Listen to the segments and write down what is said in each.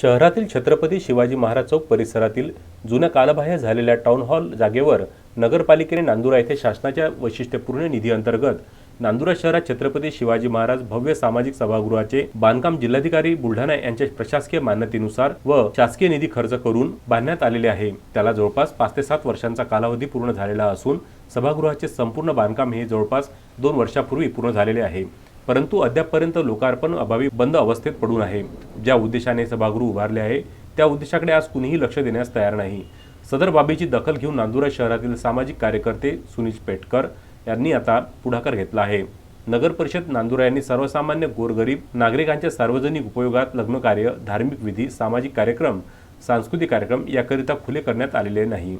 शहरातील छत्रपती शिवाजी महाराज चौक परिसरातील जुन्या कालबाह्य झालेल्या टाउन हॉल जागेवर नगरपालिकेने नांदुरा येथे शासनाच्या वैशिष्ट्यपूर्ण निधी अंतर्गत नांदुरा शहरात छत्रपती शिवाजी महाराज भव्य सामाजिक सभागृहाचे बांधकाम जिल्हाधिकारी बुलढाणा यांच्या प्रशासकीय मान्यतेनुसार व शासकीय निधी खर्च करून बांधण्यात आलेले आहे. त्याला जवळपास पाच ते सात वर्षांचा कालावधी पूर्ण झालेला असून सभागृहाचे संपूर्ण बांधकाम हे जवळपास दोन वर्षापूर्वी पूर्ण झालेले आहे. परंतु अद्यापपर्यंत लोकार्पण अभावी बंद अवस्थेत पडून आहे. ज्या उद्देशाने सभागृह उभारले आहे त्या उद्देशाकडे आज कुणीही लक्ष देण्यास तयार नाही. सदर बाबीची दखल घेऊन नांदुरा शहरातील सामाजिक कार्यकर्ते सुनील पेटकर यांनी आता पुढाकार घेतला आहे. नगर परिषद नांदुरा यांनी सर्वसामान्य गोरगरीब नागरिकांच्या सार्वजनिक उपयोगात लग्नकार्य धार्मिक विधी सामाजिक कार्यक्रम सांस्कृतिक कार्यक्रम याकरिता खुले करण्यात आलेले नाही.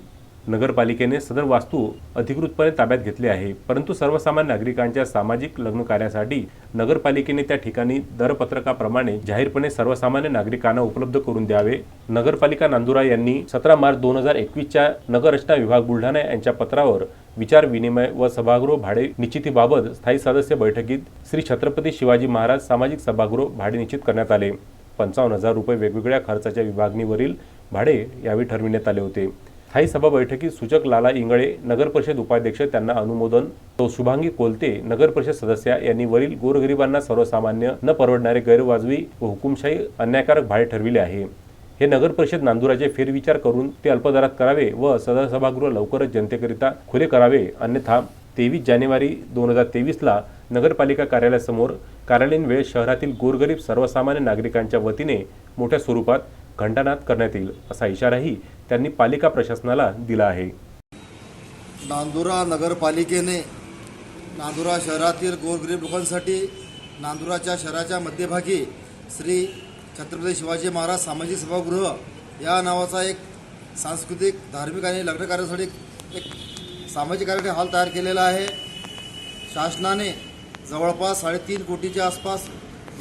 नगरपालिकेने सदर वास्तू अधिकृतपणे ताब्यात घेतली आहे. परंतु सर्वसामान्य नागरिकांच्या सामाजिक लग्न कार्यासाठी नगरपालिकेने त्या ठिकाणी दरपत्रकाप्रमाणे जाहीरपणे सर्वसामान्य नागरिकांना उपलब्ध करून द्यावे. नगरपालिका नांदुरा यांनी सतरा मार्च दोन हजार एकवीसच्या नगररचना विभाग बुलढाणा यांच्या पत्रावर विचार विनिमय व सभागृह भाडे निश्चितीबाबत स्थायी सदस्य बैठकीत श्री छत्रपती शिवाजी महाराज सामाजिक सभागृह भाडे निश्चित करण्यात आले. पंचावन्न हजार रुपये वेगवेगळ्या खर्चाच्या विभागणीवरील भाडे यावेळी ठरविण्यात आले होते. स्थायी सभा बैठकीत सूचक लाला इंगळे नगर परिषद उपाध्यक्ष त्यांना अनुमोदन. तो शुभांगी कोलते नगर परिषद सदस्या यांनी वरील गोरगरिबांना सर्वसामान्य न परवडणारे गैरवाजवी व हुकुमशाही अन्यायकारक भाडे ठरविले आहे. हे नगर परिषद नांदुराचे फेरविचार करून ते अल्पदरात करावे व सदर सभागृह लवकरच जनतेकरिता खुले करावे. अन्यथा तेवीस जानेवारी दोन हजार तेवीसला नगरपालिका कार्यालयासमोर कार्यालयीन वेळ शहरातील गोरगरीब सर्वसामान्य नागरिकांच्या वतीने मोठ्या स्वरूपात घंटानाद करण्यात येईल असा इशाराही त्यांनी पालिका प्रशासनाला दिला आहे. नांदुरा नगरपालिकेने नांदुरा शहरातील गोरगरीब लोकांसाठी नांदुराच्या शहराच्या मध्यभागी श्री छत्रपती शिवाजी महाराज सामाजिक सभागृह या नावाचा एक सांस्कृतिक धार्मिक आणि लग्न कार्यासाठी एक सामाजिक कार्य हॉल तयार केलेला आहे. शासनाने जवळपास साडेतीन कोटीच्या आसपास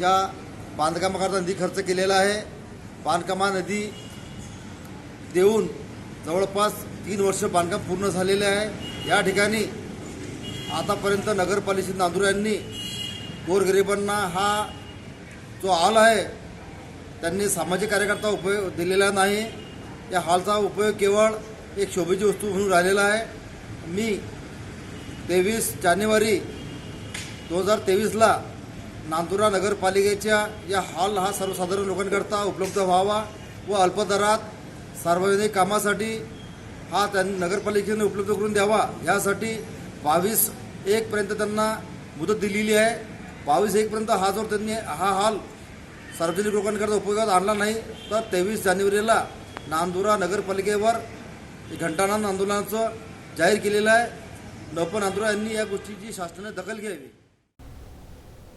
या बांधकामाकरता निधी खर्च केलेला आहे. बांधकामा नदी देऊन जवळपास तीन वर्ष बांधकाम पूर्ण झालेले आहे. या ठिकाणी आतापर्यंत नगरपालिकेत नांदुरा यांनी गोरगरिबांना हा जो हॉल आहे त्यांनी सामाजिक कार्यकर्ता उपयोग दिलेला नाही. या हॉलचा उपयोग केवळ एक शोभेची वस्तू म्हणून राहिलेला आहे. मी तेवीस जानेवारी दोन हजार तेवीसला नांदुरा नगरपालिकेच्या या हॉल हा सर्वसाधारण लोकांकरता उपलब्ध व्हावा व अल्पदरात सार्वजनिक कामासाठी हा त्यांनी नगरपालिकेने उपलब्ध करून द्यावा. यासाठी बावीस एकपर्यंत त्यांना मुदत दिलेली आहे. बावीस एकपर्यंत हा जर त्यांनी हा हॉल सार्वजनिक लोकांकरता उपयोगात आणला नाही तर तेवीस जानेवारीला नांदुरा नगरपालिकेवर घंटानाद आंदोलनाचं जाहीर केलेलं आहे. नपन नांदुरा यांनी या गोष्टीची शासनाने दखल घ्यावी.